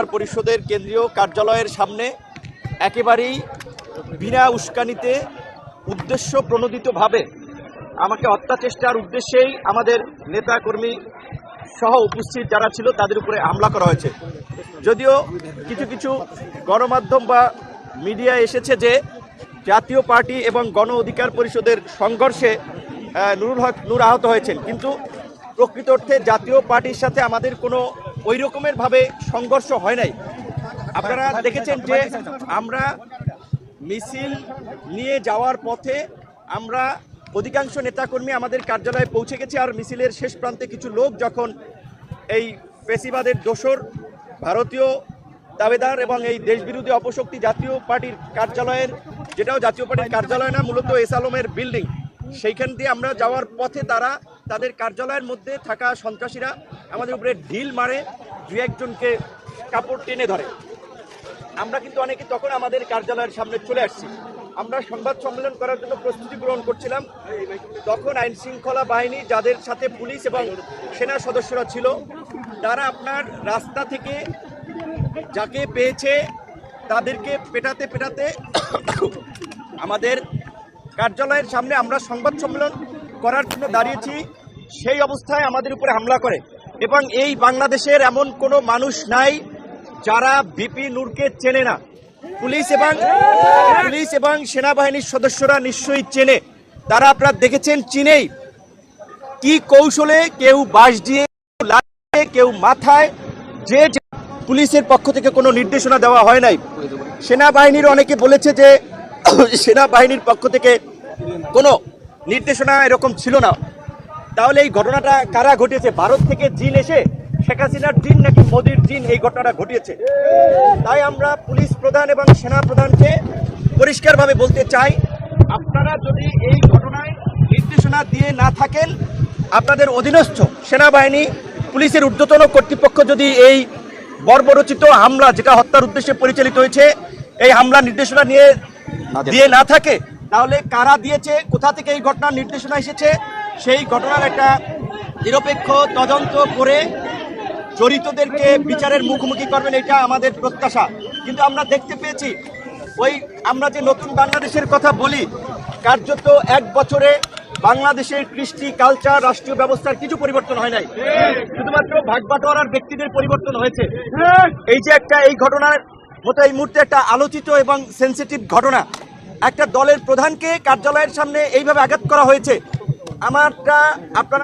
অধিকার পরিষদের কেন্দ্রীয় কার্যালয়ের সামনে একেবারেই বিনা উস্কানিতে উদ্দেশ্য প্রণোদিতভাবে আমাকে হত্যা চেষ্টার উদ্দেশ্যেই আমাদের নেতাকর্মী সহ উপস্থিত যারা ছিল তাদের উপরে হামলা করা হয়েছে। যদিও কিছু কিছু গণমাধ্যম বা মিডিয়া এসেছে যে জাতীয় পার্টি এবং গণ অধিকার পরিষদের সংঘর্ষে নুরুল হক নূর আহত হয়েছেন। কিন্তু প্রকৃত অর্থে জাতীয় পার্টির সাথে আমাদের কোনো ওই রকমের ভাবে সংঘর্ষ হয় নাই। আপনারা দেখেছেন যে আমরা মিছিল নিয়ে যাওয়ার পথে আমরা অধিকাংশ নেতাকর্মী আমাদের কার্যালয়ে পৌঁছে গেছি আর মিছিলের শেষ প্রান্তে কিছু লোক যখন এই ফেসিবাদের দোসর, ভারতীয় দাবেদার এবং এই দেশবিরোধী অপশক্তি জাতীয় পার্টির কার্যালয়ের, যেটাও জাতীয় পার্টির কার্যালয় না, মূলত এস আলমের বিল্ডিং, সেইখান দিয়ে আমরা যাওয়ার পথে তারা তাদের কার্যালয়ের মধ্যে থাকা সন্ত্রাসীরা আমাদের উপরে ঢিল মারে, দু একজনকে কাপড় টেনে ধরে। আমরা কিন্তু অনেকে তখন আমাদের কার্যালয়ের সামনে চলে আসছি। আমরা সংবাদ সম্মেলন করার জন্য প্রস্তুতি গ্রহণ করছিলাম। তখন আইন শৃঙ্খলা বাহিনী, যাদের সাথে পুলিশ এবং সেনা সদস্যরা ছিল, তারা আপনার রাস্তা থেকে যাকে পেয়েছে, তাদেরকে পেটাতে পেটাতে আমাদের কার্যালয়ের সামনে আমরা সংবাদ সম্মেলন করার জন্য দাঁড়িয়েছি। সেই অবস্থায় আমাদের উপরে হামলা করে। এবং এই বাংলাদেশের এমন কোনো মানুষ নাই যারা বিপি নূরকে চেনে না। পুলিশ এবং পুলিশ এবং সেনাবাহিনীর সদস্যরা নিশ্চয়ই চেনে। তারা আপনারা দেখেছেন চিনেই কি কৌশলে কেউ বাঁশ দিয়ে কেউ লাঠি, কেউ মাথায় যে- পুলিশের পক্ষ থেকে কোনো নির্দেশনা দেওয়া হয় নাই। সেনাবাহিনীর অনেকে বলেছে যে সেনাবাহিনীর পক্ষ থেকে কোনো নির্দেশনা এরকম ছিল না। তাহলে এই ঘটনাটা কারা ঘটিয়েছে? ভারত থেকে জিন এসে শেখ হাসিনার জিন নাকি মোদির জিন এই ঘটনাটা ঘটিয়েছে? তাই আমরা পুলিশ প্রধান এবং সেনা প্রধানকে পরিষ্কারভাবে বলতে চাই আপনারা যদি এই ঘটনায় নির্দেশনা দিয়ে না থাকেন আপনাদের অধীনস্থ সেনাবাহিনী পুলিশের ঊর্ধ্বতন কর্তৃপক্ষ যদি এই বর্বরচিত হামলা যেটা হত্যার উদ্দেশ্যে পরিচালিত হয়েছে এই হামলা নির্দেশনা নিয়ে দিয়ে না থাকে তাহলে কারা দিয়েছে? কোথা থেকে এই ঘটনার নির্দেশনা এসেছে? সেই ঘটনার একটা নিরপেক্ষ তদন্ত করে জড়িতদেরকে বিচারের মুখোমুখি করবেন, এটা আমাদের প্রত্যাশা। কিন্তু আমরা দেখতে পেয়েছি, ওই আমরা যে নতুন বাংলাদেশের কথা বলি, কার্যত এক বছরে বাংলাদেশের কৃষ্টি, কালচার, রাষ্ট্রীয় ব্যবস্থার কিছু পরিবর্তন হয় নাই। শুধুমাত্র ভাগবাটোয়ারার ব্যক্তিদের পরিবর্তন হয়েছে। এই যে একটা, এই ঘটনার মতো এই মুহূর্তে একটা আলোচিত এবং সেন্সিটিভ ঘটনা। একটা দলের প্রধানকে কার্যালয়ের সামনে এইভাবে আঘাত করা হয়েছে। আমারটা আপনারা